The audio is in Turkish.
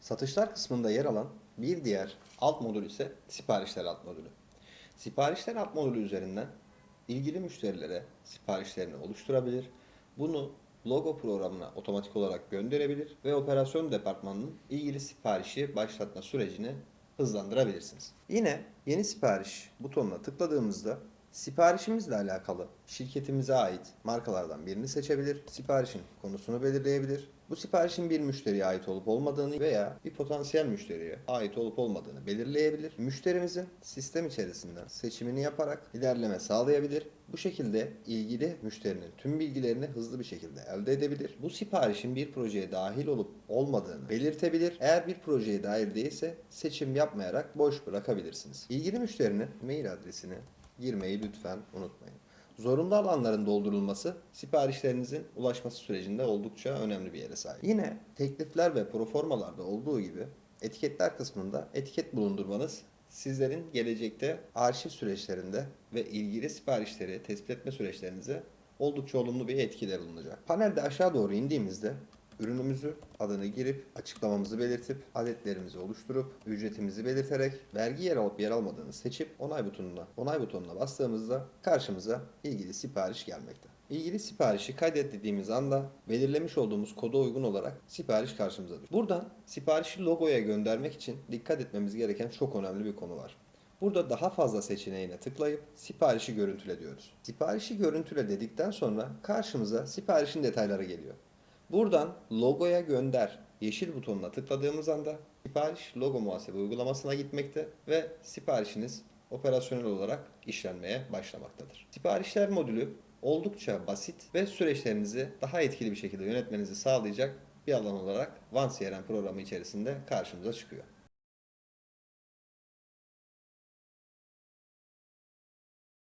Satışlar kısmında yer alan bir diğer alt modül ise siparişler alt modülü. Siparişler alt modülü üzerinden ilgili müşterilere siparişlerini oluşturabilir. Bunu logo programına otomatik olarak gönderebilir ve operasyon departmanının ilgili siparişi başlatma sürecini hızlandırabilirsiniz. Yine yeni sipariş butonuna tıkladığımızda siparişimizle alakalı şirketimize ait markalardan birini seçebilir, siparişin konusunu belirleyebilir. Bu siparişin bir müşteriye ait olup olmadığını veya bir potansiyel müşteriye ait olup olmadığını belirleyebilir. Müşterimizin sistem içerisinden seçimini yaparak ilerleme sağlayabilir. Bu şekilde ilgili müşterinin tüm bilgilerini hızlı bir şekilde elde edebilir. Bu siparişin bir projeye dahil olup olmadığını belirtebilir. Eğer bir projeye dahil değilse seçim yapmayarak boş bırakabilirsiniz. İlgili müşterinin mail adresini girmeyi lütfen unutmayın. Zorunlu alanların doldurulması siparişlerinizin ulaşması sürecinde oldukça önemli bir yere sahip. Yine teklifler ve proformalarda olduğu gibi etiketler kısmında etiket bulundurmanız sizlerin gelecekte arşiv süreçlerinde ve ilgili siparişleri tespit etme süreçlerinize oldukça olumlu bir etkide bulunacak. Panelde aşağı doğru indiğimizde ürünümüzü adını girip açıklamamızı belirtip adetlerimizi oluşturup ücretimizi belirterek vergi yer alıp yer almadığını seçip onay butonuna onay butonuna bastığımızda karşımıza ilgili sipariş gelmekte. İlgili siparişi kaydet dediğimiz anda belirlemiş olduğumuz koda uygun olarak sipariş karşımıza düşüyor. Buradan siparişi logoya göndermek için dikkat etmemiz gereken çok önemli bir konu var. Burada daha fazla seçeneğine tıklayıp siparişi görüntüle diyoruz. Siparişi görüntüle dedikten sonra karşımıza siparişin detayları geliyor. Buradan logoya gönder yeşil butonuna tıkladığımız anda sipariş logo muhasebe uygulamasına gitmekte ve siparişiniz operasyonel olarak işlenmeye başlamaktadır. Siparişler modülü oldukça basit ve süreçlerinizi daha etkili bir şekilde yönetmenizi sağlayacak bir alan olarak OneCRM programı içerisinde karşımıza çıkıyor.